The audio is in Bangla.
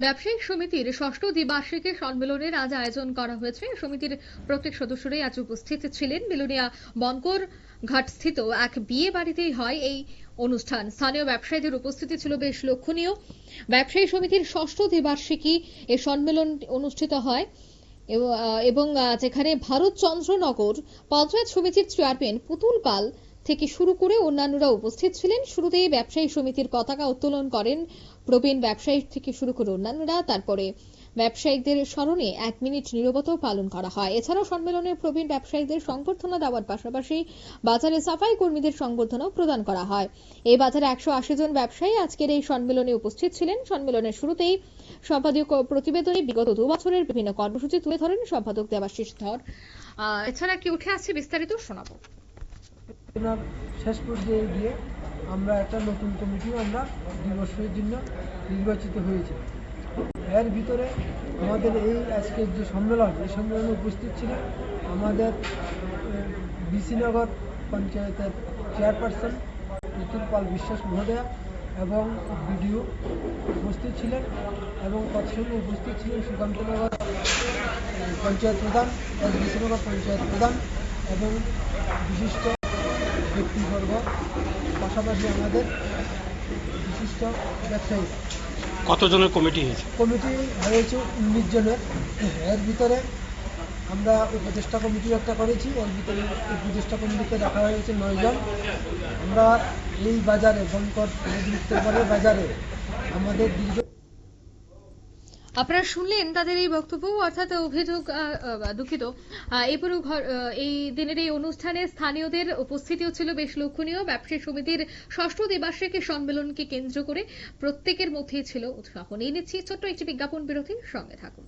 ব্যবসায়িক সমিতির ষষ্ঠ দ্বিবার্ষিকী সম্মেলনের আজ আয়োজন করা হয়েছে। সমিতির প্রত্যেক সদস্যরাই আজ উপস্থিত ছিলেন। বিলুনিয়া বনকর ঘাটস্থিত এক বিয়ে বাড়িতেই হয় এই অনুষ্ঠান। স্থানীয় ব্যবসায়ীদের উপস্থিতি ছিল বেশ লক্ষণীয়। ব্যবসায়ী সমিতির ষষ্ঠ দ্বিবার্ষিকী এ সম্মেলন অনুষ্ঠিত হয় এব- যেখানে ভারত চন্দ্রনগর পঞ্চায়েত সমিতির চেয়ারম্যান পুতুল পাল থেকে শুরু করে অন্যান্যরা উপস্থিত ছিলেন। শুরুতেই ব্যবসায়ী সমিতির পতাকা উত্তোলন করেন। প্রবীণ ব্যবসায়ী থেকে শুরু করে অন্যান্যরা। তারপরে ব্যবসায়িকদের স্মরণে এক মিনিট নীরবতাও পালন করা হয়। এছাড়াও সম্মেলনের প্রবীণ ব্যবসায়ীদের সংবর্ধনা দেওয়ার পাশাপাশি বাজারে সাফাই কর্মীদের সংবর্ধনাও প্রদান করা হয়। এই বাজারে একশো আশি জন ব্যবসায়ী আজকের এই সম্মেলনে উপস্থিত ছিলেন। সম্মেলনের শুরুতেই সম্পাদক প্রতিবেদনে বিগত দু বছরের বিভিন্ন কর্মসূচি তুলে ধরেন সম্পাদক দেবাশিস ধর। এছাড়া কি উঠে আসছে বিস্তারিত শোনাবো। শেষ পর্যায়ে গিয়ে আমরা একটা নতুন কমিটিও আমরা দুই বছরের জন্য নির্বাচিত হয়েছে। এর ভিতরে আমাদের এই আজকের যে সম্মেলন, এই সম্মেলনে উপস্থিত ছিলেন আমাদের বিসিনগর পঞ্চায়েতের চেয়ারপারসন পুতুল পাল বিশ্বাস মহোদয়া এবং বিডিও উপস্থিত ছিলেন এবং তৎসঙ্গে উপস্থিত ছিলেন সুকান্তনগর পঞ্চায়েত প্রধান বিসিনগর পঞ্চায়েত প্রধান এবং বিশিষ্ট ব্যক্তিবর্গ পাশাপাশি আমাদের বিশিষ্ট ব্যবসায়ী। কতজনের কমিটি হয়েছে? কমিটি হয়েছে উনিশ জনের। এর ভিতরে আমরা উপদেষ্টা কমিটি একটা করেছি এর ভিতরে উপদেষ্টা কমিটিতে রাখা হয়েছে নয়জন আমরা এই বাজারে বনকর বাজারে আমাদের দীর্ঘ আপনারা শুনলেন তাদের এই বক্তব্য অর্থাৎ অভিযোগ দুঃখিত। আহ, এই দিনের এই অনুষ্ঠানে স্থানীয়দের উপস্থিতিও ছিল বেশ লক্ষণীয়। ব্যবসায়ী সমিতির ষষ্ঠ দ্বিবার্ষিকী সম্মেলনকে কেন্দ্র করে প্রত্যেকের মধ্যেই ছিল উৎসাহ। নিয়ে নিচ্ছি ছোট্ট একটি বিজ্ঞাপন বিরতির সঙ্গে থাকুন।